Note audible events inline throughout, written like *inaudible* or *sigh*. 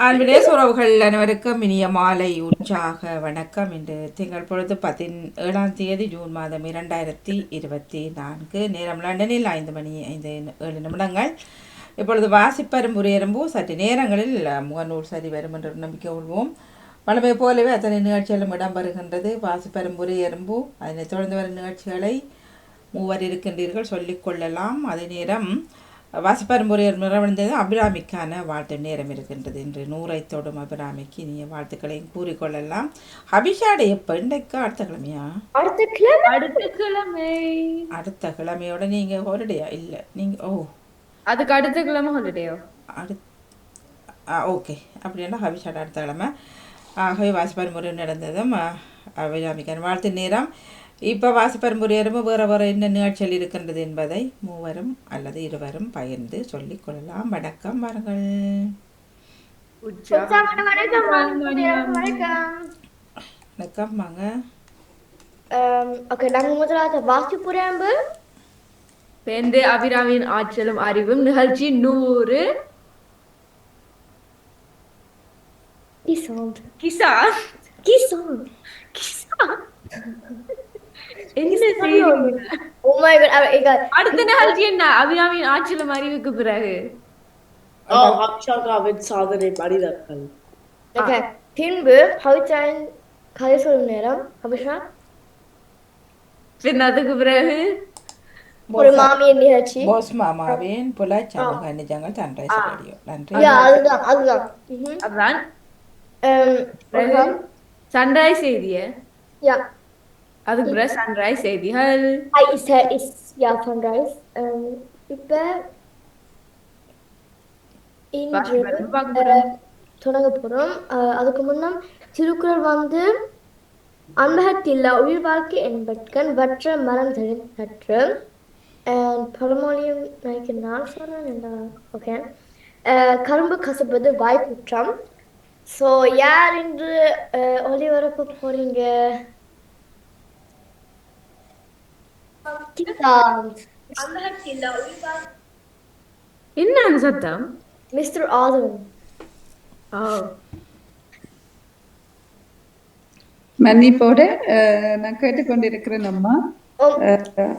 அன்பிலே உறவுகள் அனைவருக்கும் இனிய மாலை உற்சாக வணக்கம். இன்று திங்கள் பொழுது பதின் ஏழாம் தேதி ஜூன் மாதம் இரண்டாயிரத்தி இருபத்தி நான்கு. நேரம் லண்டனில் ஐந்து மணி ஐந்து ஏழு நிமிடங்கள். இப்பொழுது வாசிப்பரும் உரையரும்பும் சற்று நேரங்களில் முகநூல் சரி வரும் என்று நம்பிக்கை கொள்வோம். வளமை போலவே அத்தனை நிகழ்ச்சிகளும் இடம்பெறுகின்றது. வாசிப்பரும் உரையரும்பு அதனை தொடர்ந்து வரும் நிகழ்ச்சிகளை மூவர் இருக்கின்றீர்கள் சொல்லிக்கொள்ளலாம் அதே நேரம் வாசிப்பரம்புரையர் நிறைவடைந்தது அபிராமிக்கான வாழ்த்து நேரம் இருக்கின்றது இன்று நூறை தொடும் அபிராமிக்கு இனிய வாழ்த்துக்களையும் கூறிக்கொள்ளலாம். அபிஷாடை எப்போ இன்றைக்கு அடுத்த கிழமையா? அடுத்த கிழமை. அடுத்த கிழமை. அடுத்த கிழமையோட நீங்கள் ஹோலிடேயா இல்லை நீங்கள் ஓ. அதுக்கு அடுத்த கிழமை ஹாலிடேயோ அடு ஆ ஓகே. அப்படின்னா அபிஷாடை அடுத்த கிழமை. ஆகவே வாசிப்பரம்புரை நடந்ததும் அஹ், அபிராமிக்கான வாழ்த்து நேரம். இப்போ வாசிப்பரம்புரையரும் வேறு வேறு என்ன நிகழ்ச்சிகள் இருக்கின்றது என்பதை மூவரும் அல்லது இருவரும் பகிர்ந்து சொல்லிக் கொள்ளலாம். வணக்கம் வாருங்கள் வணக்கம் வணக்கம் வணக்கம். வணக்கம். வாங்க. ஓகே. நாங்கள் முதலாவது வாசிப்புரம்பு பேந்து அபிராமியின் ஆற்றலும் அறிவும் நிகழ்ச்சி நூறு. கிசா கிசாந்த் கிசா அடுத்த நிகழ்ச்சி என்ன அபிராமியின் அறிவுக்கு பிறகு. அக்ஷாகாவின் சாதனை மனிதர்கள் பின்பு பவித்ராயின் கதை சொல்லும் நேரம். அபிஷா? பின் அதுக்கு பிறகு? ஒரு மாமியின் நிகழ்ச்சி. போஸ் மாமாவின் புல சமூக நிஜங்கள் சன்ரைஸ் ரேடியோ நன்றி. அதுதான் அதுதான். Um, சன்ரைஸ் செய்திய. யா. அதுக்கு பிறகு சன்ரைஸ் செய்திகள். யா சன்ரைஸ் இப்போ இன்று. தொடங்க போகிறோம் அதுக்கு முன்னம் திருக்குறள் வந்து அன்பகத்தில்லா உயிர் வாழ்க்கை என்பட்கண் வற்ற மரம் தற்று பழமொழியும் நினைக்க நான் சொல்றேன் என்ன ஓகே கரும்பு கசப்பது வாய்ப்புற்றம் ஸோ யார் இன்று அஹ், ஒளிபரப்ப போறீங்க? என்ன அந்த சத்தம்? மிஸ்டர் ஓ. மன்னிப்போட நான் கேட்டுக்கொண்டிருக்கிறேன் அம்மா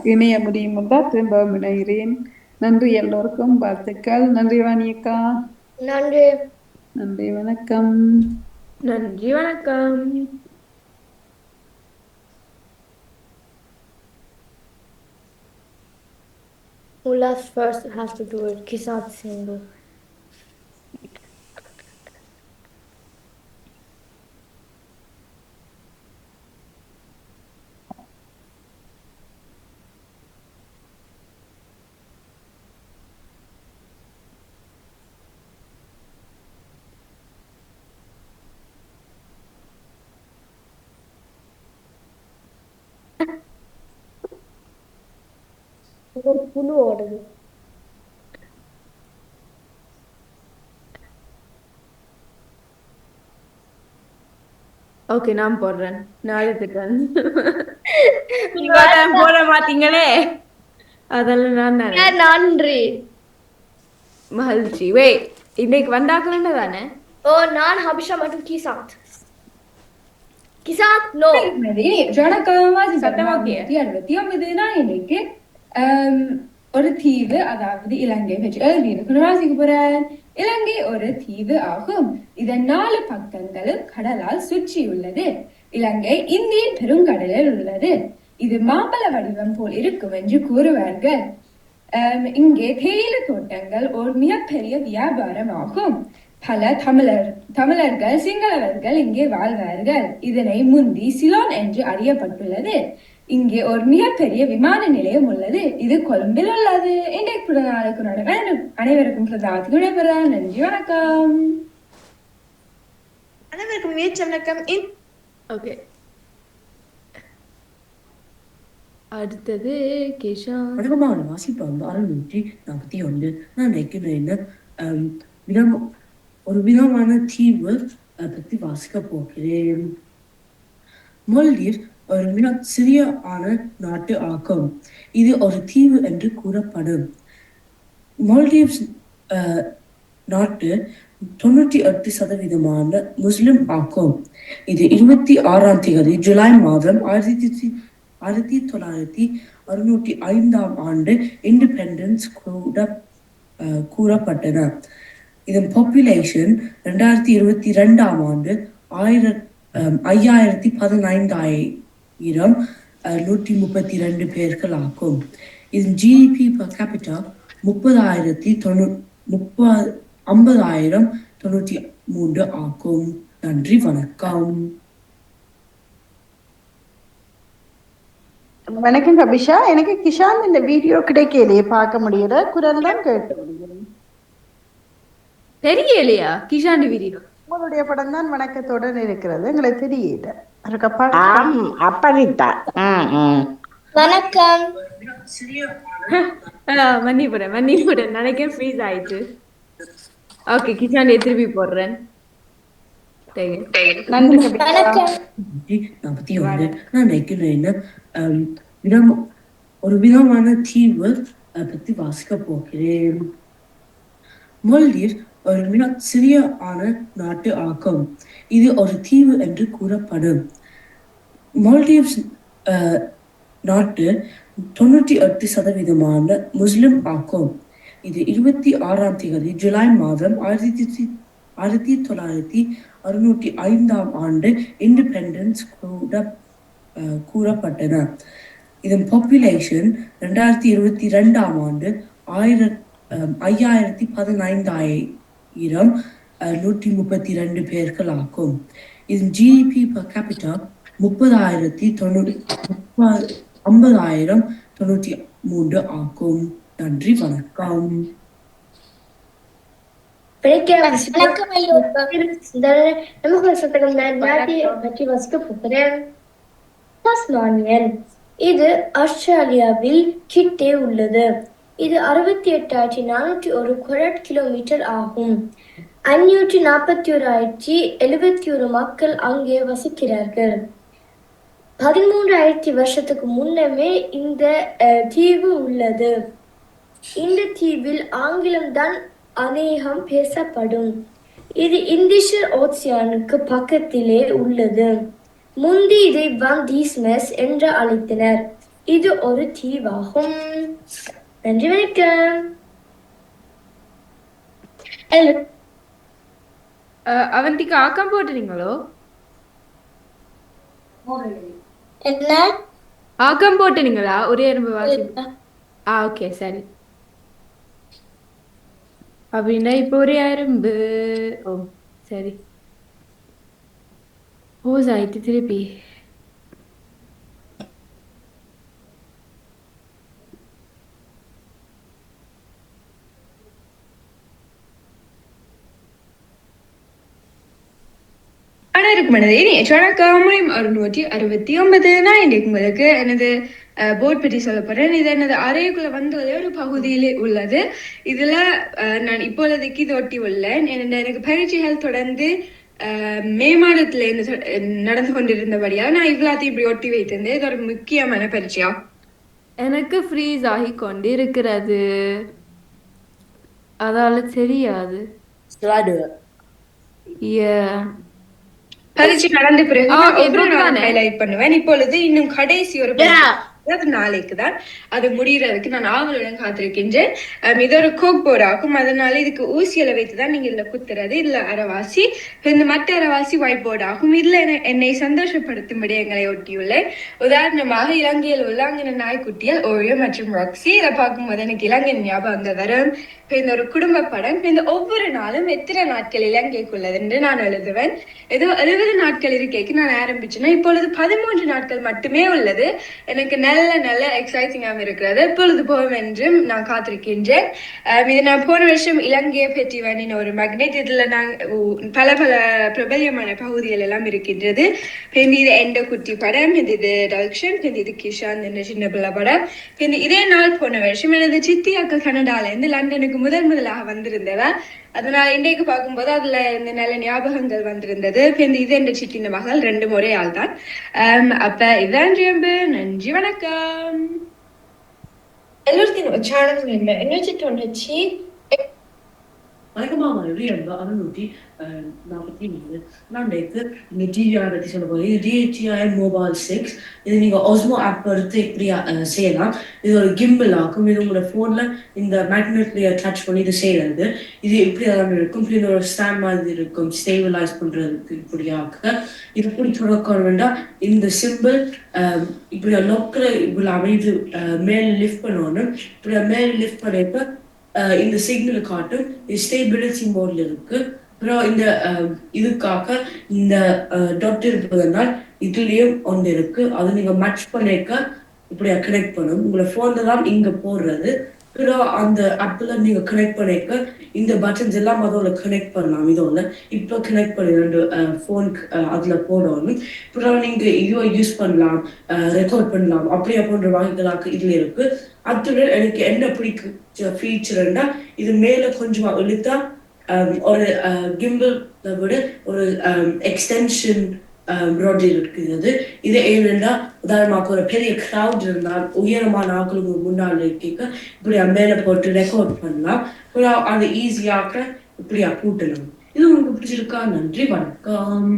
இணைய முடியும் தான் திரும்பவும் இணைகிறேன். நன்றி எல்லோருக்கும் வாழ்த்துக்கள். நன்றி வாணியக்கா. நன்றி. நன்றி வணக்கம். நன்றி வணக்கம். Who laughs first has to do it. He's not single. ஒரு புழு ஓடுது. ஓகே நான் போடுறேன். நாளைக்கு *laughs* நீங்க அதான் போட மாட்டீங்களே? அதெல்லாம் நான் தானே. நன்றி? மகிழ்ச்சி. வே இன்னைக்கு வந்தாக்கலன்னு தானே ஓ நான் ஹபிஷா மற்றும் கிசாந்த் கிசாந்த் நோ அறுபத்தி ஒன்பது நாளைக்கு ஒரு தீவு அதாவது இலங்கை வச்சு எழுதியிருக்கு வாசிக்க போறேன் இலங்கை ஒரு தீவு ஆகும் இதன் நாலு பக்கங்களும் கடலால் சுற்றியுள்ளது இலங்கை இந்திய பெருங்கடலில் உள்ளது இது மாம்பழ வடிவம் போல் இருக்கும் என்று கூறுவார்கள் இங்கே தேயிலை தோட்டங்கள் ஒரு மிகப்பெரிய வியாபாரம் ஆகும் பல தமிழர் தமிழர்கள் சிங்களவர்கள் இங்கே வாழ்வார்கள் இதனை முந்தி சிலோன் என்று அறியப்பட்டுள்ளது இங்கே ஒரு மிகப்பெரிய விமான நிலையம் உள்ளது. இது கொழும்பில் உள்ளது. இன்றைக்கு நாளுக்கு நடக்க அனைவருக்கும் பிரதாத்துக்கு விடைபெறலாம் நன்றி வணக்கம். அனைவருக்கும் முயற்சி வணக்கம். இன் ஓகே. அடுத்தது கிஷான் வழக்கமான வாசிப்பு வந்து அறுநூற்றி நாற்பத்தி ஒன்று. நான் நினைக்கிறேன் விதம் ஒரு விதமான தீவு பற்றி வாசிக்க போகிறேன். மொல்டீர் ஒரு மிக சிறிய ஆன நாட்டு ஆகும் இது ஒரு தீவு என்று கூறப்படும். மால்டீவ்ஸ் நாட்டு தொண்ணூற்றி எட்டு சதவீதமான முஸ்லிம் ஆக்கும். இது இருபத்தி ஆறாம் தேதி ஜூலை மாதம் ஆயிரத்தி ஆயிரத்தி தொள்ளாயிரத்தி அறுநூற்றி ஐந்தாம் ஆண்டு இண்டிபெண்டன்ஸ் கூட கூறப்பட்டன. இதன் பாப்புலேஷன் ரெண்டாயிரத்தி இருபத்தி ரெண்டாம் ஆண்டு ஆயிர அஹ், ஐயாயிரத்தி பதினைந்தாயிரம் அஹ், நூற்றி முப்பத்தி ரெண்டு பேர்கள் ஆகும். இதன் ஜிடிபி per capita முப்பதாயிரத்தி தொண்ணூ முப்பது ஐம்பதாயிரம் தொண்ணூற்றி மூன்று ஆகும். நன்றி வணக்கம். வணக்கம் கபிஷா எனக்கு கிஷான் இந்த வீடியோ கிடைக்கலையே பார்க்க முடியல. குரல் தான் கேட்டு முடியும் தெரியலையா கிஷாண்டி வீடியோ? உங்களுடைய படம் தான் வணக்கத்துடன் இருக்கிறது. எங்களுக்கு தெரியல அதுக்கப்பா ஆம் அப்படித்தான் ம், ம். வணக்கம். மன்னிப்புறேன் மன்னிப்புறேன் நினைக்கிறேன் ஃப்ரீஸ் ஆயிட்டு. ஓகே கிஷாண்டி திருப்பி போடுறேன். வணக்கம். ஒரு விதமான தீவு பத்தி வாசிக்க போகிறேன். மால்டீவ் ஒரு மிக சிறிய ஆன நாட்டு ஆகும் இது ஒரு தீவு என்று கூறப்படும். மால்டீவ்ஸ் நாட்டு தொண்ணூற்றி எட்டு சதவீதமான முஸ்லிம் ஆகும் இது இருபத்தி ஆறாம் தேதி ஜூலை மாதம் ஆயிரத்தி ஆயிரத்தி தொள்ளாயிரத்தி அறுநூற்றி ஐந்தாம் ஆண்டு இண்டிபெண்டன்ஸ் கூட கூறப்பட்டன. இதன் பாப்புலேஷன் ரெண்டாயிரத்தி இருபத்தி ரெண்டாம் ஆண்டு ஆயிர அஹ், ஐயாயிரத்தி பதினைந்தாயிரம் அஹ், நூற்றி முப்பத்தி ரெண்டு பேர்கள் ஆகும் இதன் ஜிடிபி பர் கேபிட்டா முப்பதாயிரத்தி தொண்ணூறு முப்பது ஐம்பதாயிரம் தொண்ணூற்றி மூன்று ஆகும். நன்றி வணக்கம். வணக்கம் பற்றி வசிக்க போகிறேன் இது ஆஸ்திரேலியாவில் கிட்டே உள்ளது. இது அறுபத்தி எட்டாயிரத்தி நானூற்றி ஒரு குவட் கிலோமீட்டர் ஆகும். அஞ்சூற்றி நாற்பத்தி ஓராயிரத்தி எழுபத்தி ஒரு மக்கள் அங்கே வசிக்கிறார்கள். பதிமூன்றாயிரத்தி வருஷத்துக்கு முன்னமே இந்த தீவு உள்ளது. இந்த தீவில் ஆங்கிலம்தான் அநேகம் பேசப்படும். இது இந்திஷர் ஓசியானுக்கு பக்கத்திலே உள்ளது. முந்தி இதை வான் தீஸ்மெஸ் என்று அழைத்தனர். இது ஒரு தீவாகும். நன்றி வணக்கம். அவந்திக்கு ஆக்கம் போட்டுறீங்களோ? என்ன? ஆக்கம் போட்டுனீங்களா? ஒரே எறும்பு வாசி. ஆ ஓகே சரி. அப்படின்னா இப்போ ஒரே எறும்பு ஓ சரி. போஸ் ஆயிட்டு திருப்பி. அனைவருக்கும் எனது இனிய வணக்கம். அறுநூற்றி அறுபத்தி ஒன்பது. நான் இன்றைக்கு உங்களுக்கு எனது போர்ட் பற்றி சொல்ல போறேன். இது எனது அறைக்குள்ள வந்து ஒரு பகுதியிலே உள்ளது. இதுல நான் இப்பொழுதைக்கு இது ஒட்டி உள்ளேன். என்ன- எனக்கு பயிற்சிகள் தொடர்ந்து மே மாதத்துல நடந்து கொண்டிருந்தபடியா நான் இவ்வளோத்தையும் இப்படி ஒட்டி வைத்திருந்தேன். இது ஒரு முக்கியமான பயிற்சியா? எனக்கு ஃப்ரீஸ் ஆகி கொண்டிருக்கிறது. அதால தெரியாது. பயிற்சி நடந்த பிறகு? ஹைலைட் பண்ணுவேன் இப்பொழுது இன்னும் கடைசி ஒரு அது நாளைக்கு தான் அது முடியறதுக்கு நான் ஆவலுடன் காத்திருக்கின்றேன். இது ஒரு கோக் போர்டு ஆகும். அதனால இதுக்கு ஊசியில வைத்து தான் நீங்க இதுல குத்துறது. இதுல அரவாசி இந்த மற்ற அரவாசி ஒயிட் போர்டு ஆகும். இதுல என்னை- சந்தோஷப்படுத்தும் விடயங்களை ஒட்டியுள்ளேன். உதாரணமாக இலங்கையில் உள்ள அங்கின நாய்க்குட்டிகள் ஓரியோ மற்றும் ராக்ஸி இதை பார்க்கும்போது எனக்கு இலங்கை ஞாபகம் வரும். இந்த ஒரு குடும்ப படம். இந்த ஒவ்வொரு நாளும் எத்தனை நாட்கள் இலங்கைக்குள்ளது என்று நான் எழுதுவேன். ஏதோ எழுபது நாட்கள் இருக்கைக்கு நான் ஆரம்பிச்சேன்னா இப்பொழுது பதிமூன்று நாட்கள் மட்டுமே உள்ளது. எனக்கு நல்ல நல்ல எக்ஸைட்டிங்காக இருக்கிறது. எப்பொழுது என்றும் நான் காத்திருக்கின்றேன். இது நான் போன வருஷம் இலங்கையை பற்றி வேண்டின ஒரு மேக்னெட் இதுல நான் பல பல பிரபல்யமான பகுதிகள் எல்லாம் இருக்கின்றது. பின் இது எந்த குட்டி படம் பின் இது டல்க்ஷன் பின் இது கிஷான் என்ற சின்ன பிள்ளை படம். பின் இதே நாள் போன வருஷம் எனது சித்தி அக்கா கனடால இருந்து லண்டனுக்கு முதல் முதலாக வந்திருந்தவ அதனால இன்றைக்கு பார்க்கும்போது அதுல இந்த நல்ல ஞாபகங்கள் வந்திருந்தது. இந்த இது என்ற சிட்டின மகள் ரெண்டு முறை ஆள் தான் அப்ப இதான் ஜியம்பு. நன்றி வணக்கம். எல்லோருக்கும் உச்சாரணம் என்ன வச்சு தோணுச்சு மாதிரி என்பது அறுநூற்றி நாற்பத்தி மூணு. நான் இந்த டிவிஆர் பற்றி சொல்ல போகிறேன் இது டிஹெச்ஐ மொபைல் சிக்ஸ் இது நீங்கள் ஒஸ்மோ ஆப் எடுத்து இப்படி செய்யலாம். இது ஒரு கிம்பிள் ஆகும் இது உங்களோட ஃபோனில் இந்த மேக்னெட்லேயே டச் பண்ணி இது செய்கிறது இது இப்படி தான் இருக்கும்? இப்படி ஒரு ஸ்டாண்ட் மாதிரி இருக்கும். ஸ்டேபிளைஸ் பண்ணுறதுக்கு இப்படியாக இது இப்படி தொடக்க வேண்டாம் இந்த சிம்பிள் இப்படி லொக்கில் இப்படி அமைது அஹ், மேல் லிஃப்ட் பண்ணணும். இப்படி மேல் லிஃப்ட் பண்ணிட்டு Uh, இந்த சிக்னல் காட்டும். இது ஸ்டேபிலிட்டி மோட்ல இருக்கு. அப்புறம் இந்த uh, இதுக்காக இந்த uh, டாட் இருப்பதனால் இதுலயும் ஒன்று இருக்கு. அது நீங்க மேட்ச் பண்ணிக்க இப்படியா கனெக்ட் பண்ணும். உங்களை போன்ல தான் இங்க போடுறது. அப்புறம் அந்த ஆப்பில் நீங்கள் கனெக்ட் பண்ணிக்க இந்த பட்டன்ஸ் எல்லாம் அதோட கனெக்ட் பண்ணலாம். இதோட இப்போ கனெக்ட் பண்ணி ரெண்டு ஃபோனுக்கு அதில் போடணும். அப்புறம் நீங்கள் இதுவோ யூஸ் பண்ணலாம். ரெக்கார்ட் பண்ணலாம். அப்படியே போன்ற வகைகளாக இதில் இருக்கு. அத்துடன் எனக்கு என்ன பிடிச்ச ஃபீச்சர்னா இது மேலே கொஞ்சமாக இழுத்தா ஒரு கிம்பிள் விட ஒரு எக்ஸ்டென்ஷன் ரோட் இருக்கிறது. இது ஏனென்றால் உதாரணமாக ஒரு பெரிய கிரவுட் இருந்தால் உயரமான ஆக்களுக்கு முன்னால் இருக்க இப்படி மேலே போட்டு ரெக்கார்ட் பண்ணலாம். அது ஈஸியாக இப்படியா கூட்டலாம் இது உங்களுக்கு பிடிச்சிருக்கா? நன்றி வணக்கம்.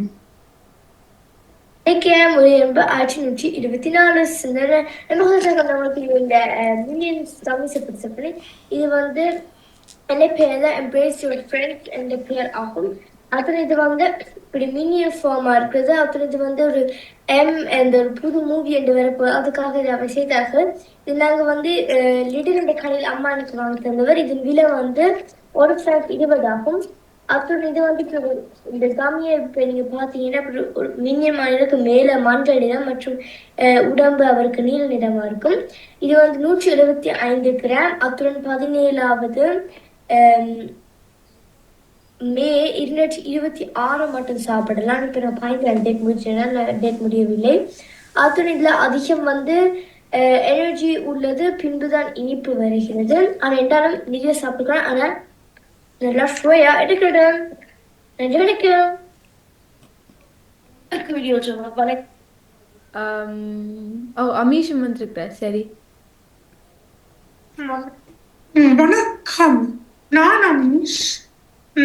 இலக்கியம் ஒரு ஆயிரத்தி நூற்றி இருபத்தி நாலு சிந்தனை நம்மளுக்கு இந்த மில்லியன் சாமிஸை பிடிச்சப்படி இது வந்து என்ன பேர் தான் எம்ப்ரேஸ் யுவர் ஃப்ரெண்ட் என்ற பேர் ஆகும். அப்புறம் இது வந்து இப்படி மினியர் ஃபார்மா இருக்குது. அப்புறம் இது வந்து ஒரு எம் என்ற ஒரு புது மூவி என்று வரப்பு அதுக்காக இதை அவர் செய்தார்கள். இது நாங்கள் வந்து லிட்டில் என்ற கடையில் அம்மா எனக்கு வாங்கி தந்தவர். இதன் விலை வந்து ஒரு ஃபிராங்க் இருபது ஆகும். அப்புறம் இது வந்து இப்போ இந்த சாமியை இப்போ நீங்க பாத்தீங்கன்னா ஒரு மின்னியம் மாநிலத்துக்கு மேல மஞ்சள் நிறம் மற்றும் அஹ், உடம்பு அவருக்கு நீல நிறமா இருக்கும். இது வந்து நூற்றி எழுபத்தி ஐந்து கிராம். அத்துடன் பதினேழாவது அஹ் மே இருநூற்றி இருபத்தி ஆறு மட்டும் சாப்பிடலாம். இப்போ நான் பாய்க்கிறேன் டேட் முடிச்சேன் டேட் முடியவில்லை. அத்துடன் இதுல அதிகம் வந்து எனர்ஜி உள்ளது பின்புதான் இனிப்பு வருகிறது. ஆனால் என்றாலும் நிறைய சாப்பிடலாம். ஆனால் நல்லா சுவையா எடுக்கணும் நன்றி வணக்கம். வீடியோ Um, ஓ அமீஷும் வந்திருக்கிறார். சரி. வணக்கம். நான் அமீஷ்.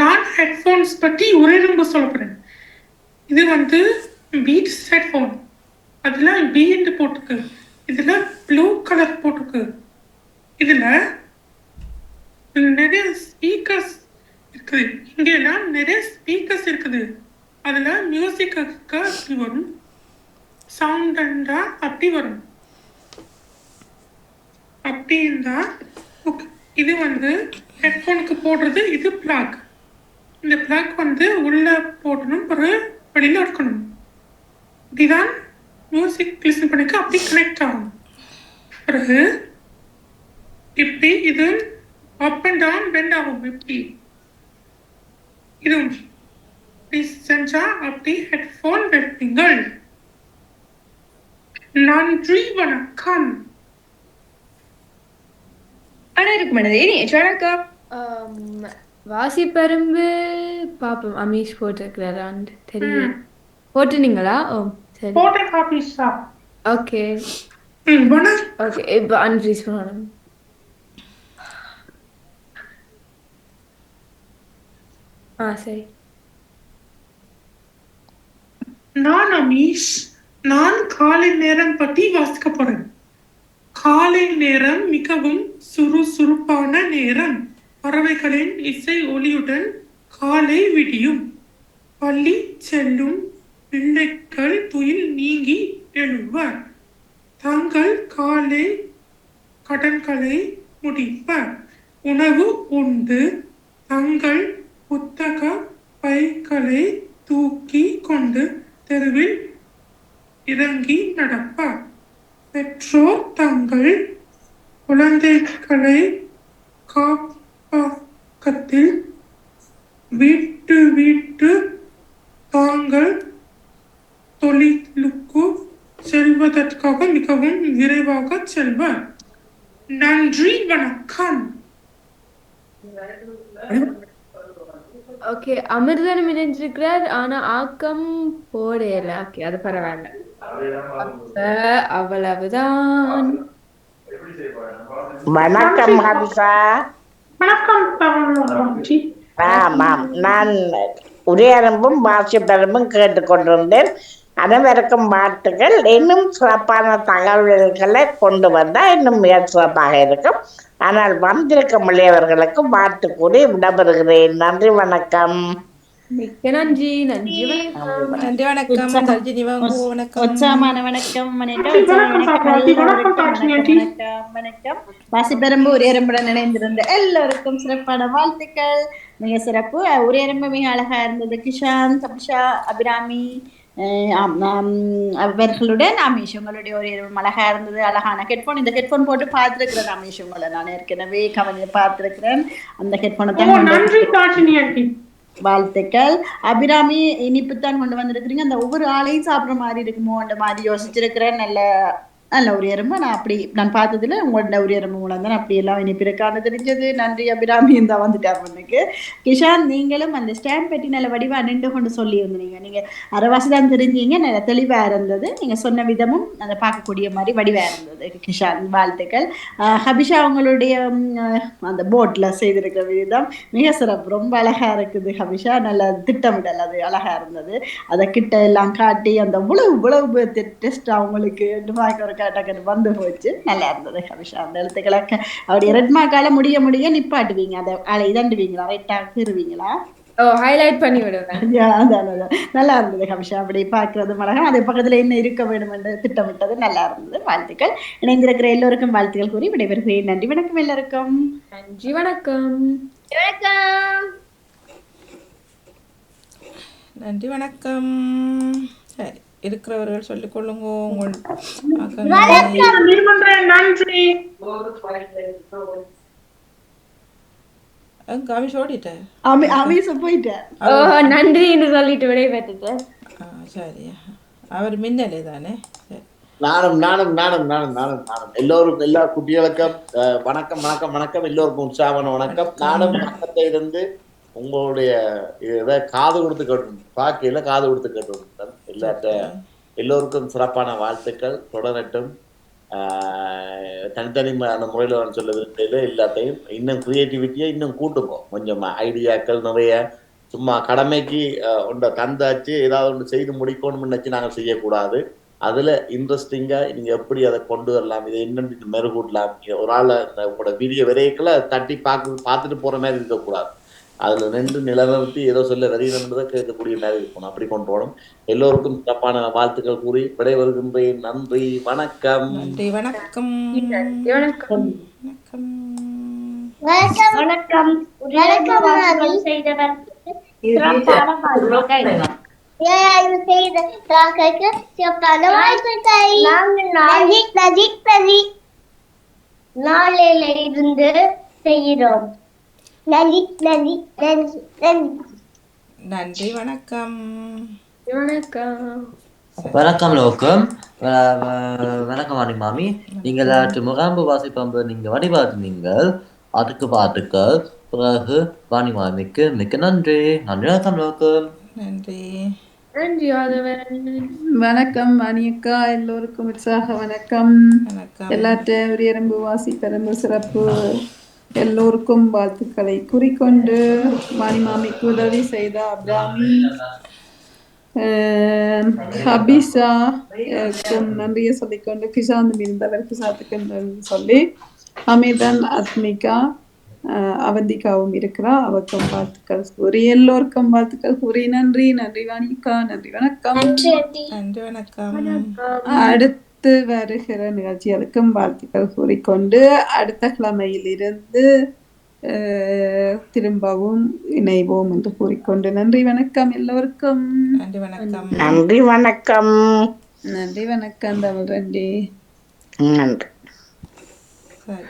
நான் ஹெட்ஃபோன்ஸ் பற்றி ஒரே நம்ப சொல்ல இது வந்து பீட்ஸ் ஹெட்ஃபோன் அதில் பீட் போட்டுக்கு. இதில் ப்ளூ கலர் போட்டுக்கு. இதில் நிறைய ஸ்பீக்கர்ஸ் இருக்குது. இங்கெல்லாம் நிறைய ஸ்பீக்கர்ஸ் இருக்குது. அதில் மியூசிக்கு அப்படி வரும். சவுண்ட் அண்டா அப்படி வரும். அப்படி இருந்தால் இது வந்து ஹெட்ஃபோனுக்கு போடுறது இது பிளாக் இந்த பிளாக் வந்து உள்ள போடணும் பிறகு வெளியில இருக்கணும். இப்படிதான் மியூசிக் லிசன் பண்ணிக்க அப்படி கனெக்ட் ஆகும். பிறகு இப்படி இது அப் அண்ட் டவுன் பெண்ட் ஆகும் இப்படி. இது இப்படி செஞ்சா அப்படி ஹெட்ஃபோன் வைப்பீங்கள். நன்றி வணக்கம். அனைவருக்கும் வணக்கம். வாசிப்பரும்பு. பாப்போம். அமீஷ் போட்டிருக்கிறாரான்னு தெரியும். போட்டுனீங்களா ஓ சரி. போட்ட காபீஸா ஓகே. ஓகே இப்போ அன்ஃப்ரீஸ் பண்ணணும். ஆ சரி. நான் அமீஷ் நான் காலை நேரம் பற்றி வாசிக்க போறேன். காலை நேரம் மிகவும் சுறுசுறுப்பான நேரம். பறவைகளின் இசை ஒலியுடன் காலை விடியும். பள்ளி செல்லும் பிள்ளைகள் துயில் நீங்கி எழுவர் தங்கள் காலை கடன்களை முடிப்பர். உணவு உண்டு. தங்கள் புத்தக பைகளை தூக்கி கொண்டு தெருவில் இறங்கி நடப்பார். பெற்றோர் தங்கள் குழந்தைகளை காப்பகத்தில் வீட்டு வீட்டு தாங்கள் தொழிலுக்கு செல்வதற்காக மிகவும் விரைவாக செல்வர். நன்றி வணக்கம். ஓகே அமிர்தனம் இணைஞ்சிருக்கிறார் ஆனா ஆக்கம் போடையல ஓகே அது பரவாயில்ல. அவ்வளவுதான். வணக்கம் வணக்கம் ஆமாம். நான் உரையரம்பும் வாசிப்பெரும்பும் கேட்டுக்கொண்டிருந்தேன். அனைவருக்கும் வாழ்த்துக்கள். இன்னும் சிறப்பான தகவல்களை கொண்டு வந்தால் இன்னும் மிக சிறப்பாக இருக்கும். ஆனால் வந்திருக்கும் இளையவர்களுக்கும் வாழ்த்து கூறி விடைபெறுகிறேன். நன்றி வணக்கம். மிக்க நன்றி நன்றி வணக்கம். நன்றி வணக்கம். வணக்கம். உற்சாகமான வணக்கம் வாசிப்பெரும்பு உரையரம்புடன் இணைந்திருந்த எல்லோருக்கும் சிறப்பான வாழ்த்துக்கள். மிக சிறப்பு. உரையரம்பு மிக அழகா இருந்தது. கிஷான் தபிஷா அபிராமி அவர்களுடன் அமீஷ் உங்களுடைய ஒரு அழகா இருந்தது. அழகான ஹெட்போன் இந்த ஹெட்போன் போட்டு பார்த்துருக்கிறேன் அமீஷ் உங்களை. நான் ஏற்கனவே கவனி பார்த்துருக்கிறேன். அந்த ஹெட்போனை ஓ தான் நன்றி வாழ்த்துக்கள். அபிராமி இனிப்பு தான் கொண்டு வந்திருக்கிறீங்க. அந்த ஒவ்வொரு ஆளையும் சாப்பிடுற மாதிரி இருக்குமோ? அந்த மாதிரி யோசிச்சிருக்கிறேன். நல்ல நல்ல ஒரு எறும்பு நான் அப்படி நான் பார்த்ததுல உங்களோட ஒரு எறும்பு மூலம் தான் அப்படி எல்லாம் இனிப்பு தெரிஞ்சது. நன்றி அபிராமி இந்த வந்துட்டார் முன்னுக்கு. கிஷான் நீங்களும் அந்த ஸ்டாம்ப் பெட்டி நல்ல வடிவா நின்று கொண்டு சொல்லி இருந்தீங்க நீங்க அரைவாசி தான் தெரிஞ்சீங்க நல்ல தெளிவா இருந்தது. நீங்க சொன்ன விதமும் அதை பார்க்கக்கூடிய மாதிரி வடிவா இருந்தது கிஷான். வாழ்த்துக்கள். ஹபிஷா உங்களுடைய அந்த போட்ல செய்திருக்கிற விதம் மிக சிறப்பு. ரொம்ப அழகா இருக்குது ஹபிஷா. நல்ல திட்டமிடல் அது அழகா இருந்தது. அதை கிட்ட எல்லாம் காட்டி அந்த உழவு உழவு டெஸ்ட் அவங்களுக்கு பார்க்க ஒரு டக்குன்னு வந்து போச்சு நல்லா இருந்தது ஹபிஷா அந்த எழுத்துக்களை க- அப்படி ரெட் மார்க்கால முடிய முடிய நிப்பாட்டுவீங்க அதை அலை இதண்டுவீங்களா ரைட்டாக கீறுவீங்களா ஓ ஹைலைட் பண்ணி விடுவேன். நல்லா இருந்தது ஹபிஷா அப்படி பார்க்கறது அழகா அது பக்கத்துல என்ன இருக்க வேண்டும் என்று திட்டமிட்டது நல்லா இருந்தது வாழ்த்துக்கள் இணைந்திருக்கிற எல்லோருக்கும் வாழ்த்துக்கள் கூறி விடைபெறுகிறேன் நன்றி வணக்கம் எல்லாருக்கும் நன்றி வணக்கம் வணக்கம் நன்றி வணக்கம் சரி இருக்கிறவர்கள் சொல்லிக் கொள்ளுங்க உங்கள் காமிஷ் ஓடிட்டேன் போயிட்டேன். நன்றி என்று சொல்லிட்டு விடைபெற்றுட்டேன் சரி. அவர் மின்னலே தானே? நானும் நானும் நானும் நானும் நானும் நானும். எல்லோருக்கும் எல்லா குட்டிகளுக்கும் வணக்கம் வணக்கம் வணக்கம். எல்லோருக்கும் உற்சாகமான வணக்கம். நானும் இருந்து உங்களுடைய இதை காது கொடுத்து கேட்டு பாக்கையில காது கொடுத்து கேட்டு எல்லாத்த எல்லோருக்கும் சிறப்பான வாழ்த்துக்கள். தொடரட்டும். தனித்தனி அந்த முறையில் நான் சொல்ல விரும்பல எல்லாத்தையும் இன்னும் கிரியேட்டிவிட்டியை இன்னும் கூட்டுங்க கொஞ்சம் ஐடியாக்கள் நிறைய. சும்மா கடமைக்கு ஒன்றை தந்தாச்சு ஏதாவது ஒன்று செய்து முடிக்கணும்னு நினைச்சு நாங்கள் செய்யக்கூடாது. அதுல இன்ட்ரெஸ்டிங்கா நீங்க எப்படி அதை கொண்டு வரலாம் இதை என்னென்னு மெருகூட்டலாம். ஒரு ஆளை உங்களோட வீடியோ விரைக்கல தட்டி பார்க்க பார்த்துட்டு போற மாதிரி இருக்கக்கூடாது. அதுல நின்று நிலநிறுத்தி ஏதோ சொல்ல வருகிறதை கேட்கக்கூடிய மாதிரி இருக்கணும் அப்படி கொண்டு போகணும் எல்லோருக்கும் சிறப்பான வாழ்த்துக்கள் கூறி விடைபெறுகின்றேன். நன்றி வணக்கம். நன்றி வணக்கம். வணக்கம். வணக்கம். வணக்கம். வணக்கம். வணக்கம் மாமி. செய்தவர். செய்த சிறப்பான வாழ்த்துக்கள். நாளையில இருந்து செய்கிறோம். நன்றி நன்றி நன்றி நன்றி. நன்றி வணக்கம். வணக்கம். வணக்கம் வ- வணக்கம் வாணி மாமி. நீங்கள் முகாம்பு வாசிப்பம்பு நீங்க வழிபாட்டினீங்கள் அதுக்கு வாழ்த்துக்கள் பிறகு வாணி மாமிக்கு மிக்க நன்றி. நன்றி வணக்கம் லோகம். நன்றி. நன்றி ஆதவன் வணக்கம் மணியக்கா எல்லோருக்கும் உற்சாக வணக்கம். வணக்கம். எல்லாற்ற உரியரம்பு வாசி பெரும்பு சிறப்பு. எல்லோருக்கும் வாழ்த்துக்களை குறிக்கொண்டு மணிமாமிக்கு உதவி செய்த அப்ராமி ஹபிஷா நன்றியை சொல்லிக்கொண்டு கிஷாந்த் மீந்தவர் கிஷாத்துக்கு சொல்லி அமிதன் அத்மிகா அஹ், அவந்திகாவும் இருக்கிறா அவருக்கும் வாழ்த்துக்கள் கூறி எல்லோருக்கும் வாழ்த்துக்கள் கூறி நன்றி நன்றி வாணிக்கா நன்றி வணக்கம். நன்றி வணக்கம். அடுத்து வருகிற நிகழ்ச்சிகளுக்கும் வாழ்த்துக்கள் கூறிக்கொண்டு அடுத்த கிழமையிலிருந்து திரும்பவும் இணைவோம் என்று கூறிக்கொண்டு நன்றி வணக்கம் எல்லோருக்கும். நன்றி வணக்கம். நன்றி வணக்கம். நன்றி வணக்கம் தமிழ் ரெண்டி. நன்றி. சரி.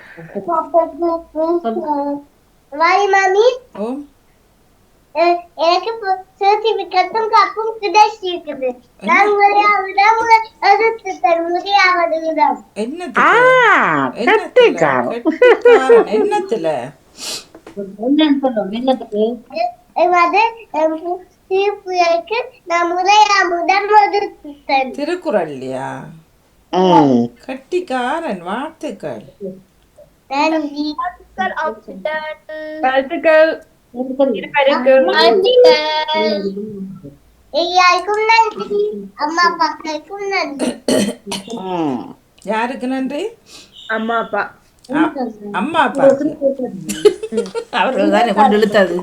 வாய் மாமி எனக்கு சர்டிபிகேட்டும் கப்பும் கிடைச்சிருக்குது நான் முதலாவதுதான் முதல் தரும் முதலாவதுதான் என்னத்துக்கு கெட்டிக்காரன். என்னத்துல அது நான் கட்டிக்காரன் வாழ்த்துக்கள் வாழ்த்துக்கள் ஐயாவுக்கும் நன்றி? அம்மா அப்பாக்களுக்கும் நன்றி யாருக்கு நன்றி அம்மா அப்பா அம்மா அப்பாவுக்கு அவர்கள் தானே கொண்டு இழுத்தது.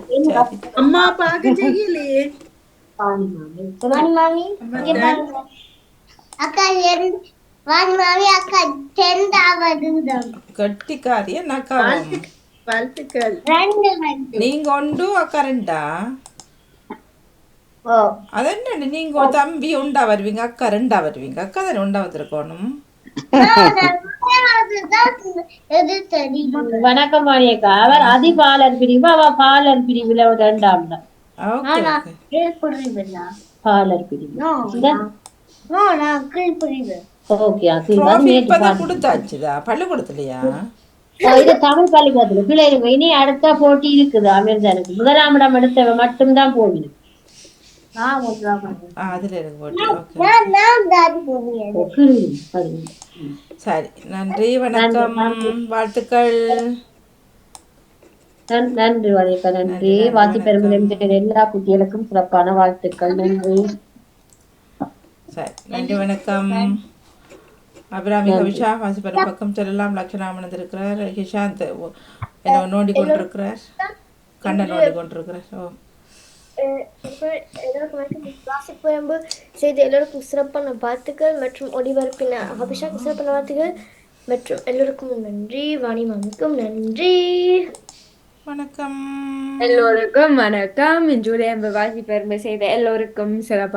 அம்மா அப்பாவுக்கு செய்யலையே கெட்டிக்காரிய நக்காவும் வாழ்த்துக்கள் நீங்க ஒன்று அக்கா ரெண்டா? ஓ. அதென்ன நீங்க தம்பி உண்டா வருவீங்க அக்கா ரெண்டா வருவீங்க? அக்கா தானே உண்டா வந்திருக்கணும்? வணக்கம் மாணியக்கா அவர் அதிபாலர் பிரிவு அவ பாலர் பிரிவுல ஒரு ரெண்டாம் பாலர் பிரிவு. ஓகே கொடுத்தாச்சுதா பள்ளிக்கூடத்துலயா இது தமிழ் பள்ளிக்கூடத்துல. பிள்ளைங்க இனி அடுத்த போட்டி இருக்குது அமிர்தனுக்கு. முதலாம் இடம் எடுத்தவ மட்டும்தான் போகணும் அதுல இருக்கு சரி நன்றி வணக்கம். வாழ்த்துக்கள். நன்- நன்றி வணக்கம் நன்றி. வாசி பெருமையிலிருந்து எல்லா குட்டிகளுக்கும் சிறப்பான வாழ்த்துக்கள். நன்றி. சரி நன்றி வணக்கம். அபிராமி கவிஷா வாசிப்பர் பக்கம் செல்லலாம். லட்சணாமன் இருக்கிறார் ஹிஷாந்த் என்ன நோண்டி கொண்டிருக்கிறார். கண்ணன் நோண்டி கொண்டிருக்கிறார். ஓ. செய்த எல்லோருக்கும் சிறப்பான வாழ்த்துக்கள் மற்றும் ஒளிபரப்பின அபிஷாக்கு சிறப்பான வாழ்த்துக்கள் மற்றும் எல்லோருக்கும் நன்றி. வாணி மாமிக்கும் நன்றி. வணக்கம். எல்லோருக்கும் வணக்கம். ஜூலை வாசி பெருமை செய்த எல்லோருக்கும் சிறப்பான